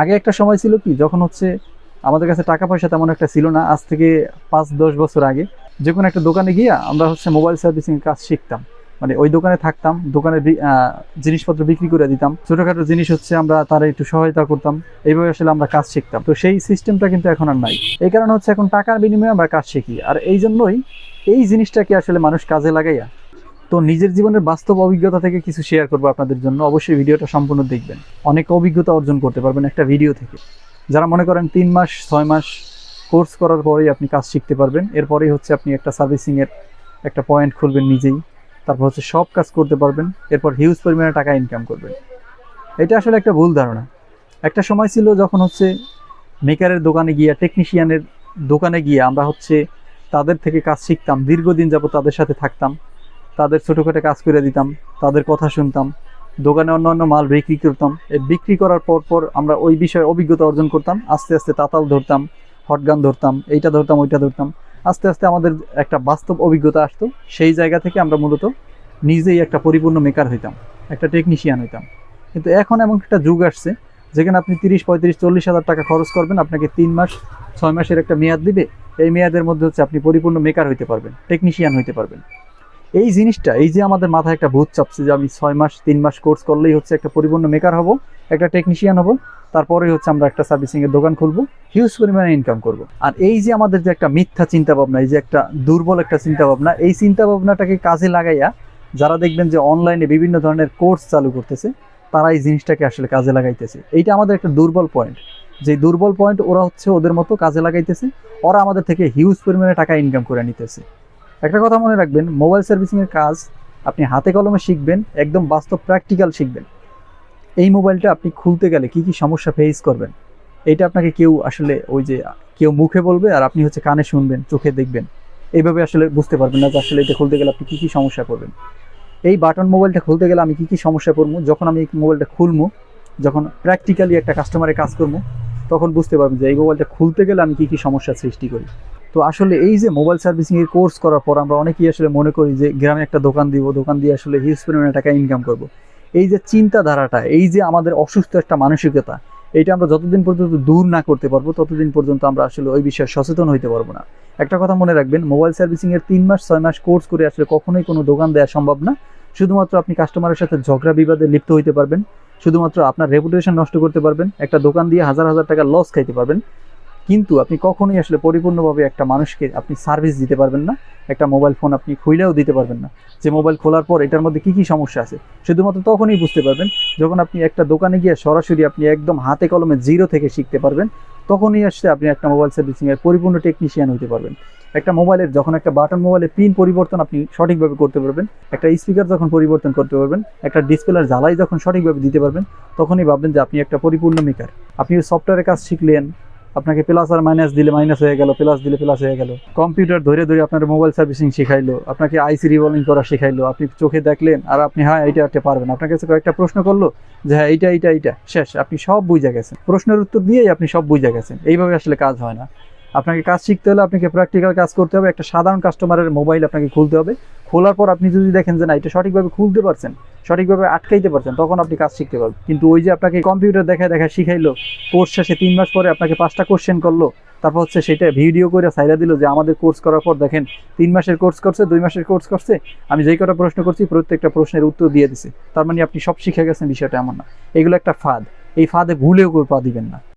আগে একটা সময় ছিল কি, যখন হচ্ছে আমাদের কাছে টাকা পয়সা তেমন একটা ছিল না, আজ থেকে পাঁচ, দশ বছর আগে যে কোনো একটা দোকানে গিয়ে আমরা হচ্ছে মোবাইল সার্ভিসিং কাজ শিখতাম। মানে ওই দোকানে থাকতাম, দোকানে জিনিসপত্র বিক্রি করে দিতাম। ছোটখাটো জিনিস হচ্ছে আমরা তারা একটু সহায়তা করতাম, এইভাবে আসলে আমরা কাজ শিখতাম। তো সেই সিস্টেমটা কিন্তু এখন আর নাই। এই কারণে হচ্ছে এখন টাকার বিনিময়ে আমরা কাজ শিখি। আর এই জন্যই এই জিনিসটাকে আসলে মানুষ কাজে লাগাইয়া তো নিজের জীবনের বাস্তব অভিজ্ঞতা থেকে কিছু শেয়ার করব আপনাদের জন্য। অবশ্যই ভিডিওটা সম্পূর্ণ দেখবেন। অনেক অভিজ্ঞতা অর্জন করতে পারবেন একটা ভিডিও থেকে। যারা মনে করেন তিন মাস, ছয় মাস কোর্স করার পরেই আপনি কাজ শিখতে পারবেন, এরপরেই হচ্ছে আপনি একটা সার্ভিসিংয়ের একটা পয়েন্ট খুলবেন নিজেই। তারপর হচ্ছে সব কাজ করতে পারবেন, এরপর হিউজ পরিমাণে টাকা ইনকাম করবেন। এটা আসলে একটা ভুল ধারণা। একটা সময় ছিল যখন হচ্ছে মেকারের দোকানে গিয়ে টেকনিশিয়ানের দোকানে গিয়ে আমরা হচ্ছে তাদের থেকে কাজ শিখতাম, দীর্ঘদিন যাবত তাদের সাথে থাকতাম। তাদের ছোটোখাটো কাজ করে দিতাম, তাদের কথা শুনতাম, দোকানে অন্য অন্য মাল বিক্রি করতাম। বিক্রি করার পর পর আমরা ওই বিষয়ে অভিজ্ঞতা অর্জন করতাম, আস্তে আস্তে তাতাল ধরতাম, হটগান ধরতাম, এইটা ধরতাম, ওইটা ধরতাম। আস্তে আস্তে আমাদের একটা বাস্তব অভিজ্ঞতা আসতো, সেই জায়গা থেকে আমরা মূলত নিজেই একটা পরিপূর্ণ মেকার হইতাম, একটা টেকনিশিয়ান হইতাম। কিন্তু এখন এমন একটা যুগ আসছে, যেখানে আপনি তিরিশ, পঁয়ত্রিশ, চল্লিশ হাজার টাকা খরচ করবেন, আপনাকে তিন মাস, ছয় মাসের একটা মেয়াদ দিবে, এই মেয়াদের মধ্যে হচ্ছে আপনি পরিপূর্ণ মেকার হইতে পারবেন টেকনিশিয়ান হইতে পারবেন। এই জিনিসটা, এই যে আমাদের মাথায় একটা ভূত চাপছে যে আমি ছয় মাস, তিন মাস কোর্স করলেই হচ্ছে একটা পরিপূর্ণ মেকার হব, একটা টেকনিশিয়ান হব, তারপরেই হচ্ছে আমরা একটা সার্ভিসিং এর দোকান খুলবো হিউজ পরিমাণে ইনকাম করব। আর এই যে আমাদের যে একটা মিথ্যা চিন্তা ভাবনা এই যে একটা দুর্বল একটা চিন্তা ভাবনা এই চিন্তা ভাবনাটাকে কাজে লাগাইয়া যারা দেখবেন যে অনলাইনে বিভিন্ন ধরনের কোর্স চালু করতেছে, তারা এই জিনিসটাকে আসলে কাজে লাগাইতেছে। এইটা আমাদের একটা দুর্বল পয়েন্ট যে দুর্বল পয়েন্ট ওরা হচ্ছে ওদের মতো কাজে লাগাইতেছে, ওরা আমাদের থেকে হিউজ পরিমাণে টাকা ইনকাম করে নিতেছে। একটা কথা মনে রাখবেন মোবাইল সার্ভিসিংয়ের কাজ আপনি হাতে কলমে শিখবেন, একদম বাস্তব প্র্যাকটিক্যাল শিখবেন। এই মোবাইলটা আপনি খুলতে গেলে কি কি সমস্যা ফেস করবেন? এটা আপনাকে কেউ আসলে ওই যে কেউ মুখে বলবে আর আপনি হচ্ছে কানে শুনবেন, চোখে দেখবেন। এইভাবে আসলে বুঝতে পারবেন না যে আসলে এটা খুলতে গেলে আপনি কি কি সমস্যা করবেন। এই বাটন মোবাইলটা খুলতে গেলে আমি কি কি সমস্যা করব? যখন আমি এই মোবাইলটা খুলবো, যখন প্র্যাকটিক্যালি একটা কাস্টমারের কাজ করব, তখন বুঝতে পারবেন যে এই মোবাইলটা খুলতে গেলে আমি কি কি সমস্যার সৃষ্টি করি। তো আসলে এই যে মোবাইল সার্ভিসিং এর কোর্স করার পর আমরা অনেকেই আসলে মনে করি যে গ্রামে একটা দোকান দিব, দোকান দিয়ে আসলে হিউজ পরিমাণে টাকা ইনকাম করব। এই যে চিন্তাধারাটা, এই যে আমাদের অসুস্থ একটা মানসিকতা, এটা আমরা যতদিন পর্যন্ত দূর না করতে পারব, ততদিন পর্যন্ত আমরা আসলে ওই বিষয়ে সচেতন হইতে পারব না। একটা কথা মনে রাখবেন মোবাইল সার্ভিসিং এর তিন মাস, ছয় মাস কোর্স করে আসলে কখনোই কোনো দোকান দেওয়া সম্ভব না। শুধুমাত্র আপনি কাস্টমারের সাথে ঝগড়া বিবাদে লিপ্ত হইতে পারবেন, শুধুমাত্র আপনার রেপুটেশন নষ্ট করতে পারবেন, একটা দোকান দিয়ে হাজার হাজার টাকা লস খাইতে পারবেন। কিন্তু আপনি কখনোই আসলে পরিপূর্ণভাবে একটা মানুষকে আপনি সার্ভিস দিতে পারবেন না, একটা মোবাইল ফোন আপনি খুইলেও দিতে পারবেন না। যে মোবাইল খোলার পর এটার মধ্যে কি কি সমস্যা আছে, শুধুমাত্র তখনই বুঝতে পারবেন যখন আপনি একটা দোকানে গিয়ে সরাসরি আপনি একদম হাতে কলমে জিরো থেকে শিখতে পারবেন, তখনই আসলে আপনি একটা মোবাইল সার্ভিসিংয়ের পরিপূর্ণ টেকনিশিয়ান হতে পারবেন। একটা মোবাইলের যখন একটা বাটন মোবাইলের পিন পরিবর্তন আপনি সঠিকভাবে করতে পারবেন, একটা স্পিকার যখন পরিবর্তন করতে পারবেন, একটা ডিসপ্লের জ্বালাই যখন সঠিকভাবে দিতে পারবেন, তখনই ভাববেন যে আপনি একটা পরিপূর্ণ মেকার আপনি সফটওয়্যারের কাজ শিখলেন আপনাকে প্লাস আর মাইনাস দিলে মাইনাস হয়ে গেল প্লাস দিলে প্লাস হয়ে গেল। কম্পিউটার ধরে ধরে আপনার মোবাইল সার্ভিসিং শেখাইলো, আপনাকে আইসি রিভলিং করা শেখাইলো। আপনি চোখে দেখলেন, আর আপনি হ্যাঁ এইটা একটা পারবেন। আপনার কাছে কয়েকটা প্রশ্ন করল যে হ্যাঁ এইটা এইটা এইটা। শেষ, আপনি সব বুঝে গেছেন। প্রশ্নের উত্তর দিয়েই আপনি সব বুঝে গেছেন। এইভাবে আসলে কাজ হয় না। আপনাকে কাজ শিখতে হলে আপনাকে প্র্যাকটিক্যাল কাজ করতে হবে। একটা সাধারণ কাস্টমারের মোবাইল আপনাকে খুলতে হবে। খোলার পর আপনি যদি দেখেন যে না, এটা সঠিকভাবে খুলতে পারছেন সঠিকভাবে আটকাইতে পারছেন, তখন আপনি কাজ শিখতে পারবেন। কিন্তু ওই যে আপনাকে কম্পিউটার দেখা দেখা শিখাইলো কোর্স শেষে তিন মাস পরে আপনাকে পাঁচটা কোশ্চেন করল, তারপর হচ্ছে সেটা ভিডিও করে সাইরা দিল যে আমাদের কোর্স করার পর দেখেন, তিন মাসের কোর্স করছে, দুই মাসের কোর্স করছে, আমি যেই কটা প্রশ্ন করছি প্রত্যেকটা প্রশ্নের উত্তর দিয়ে দিছে। তার মানে আপনি সব শিখে গেছেন, বিষয়টা এমন না। এগুলো একটা ফাঁদ। এই ফাঁদে ভুলেও পা দিবেন না।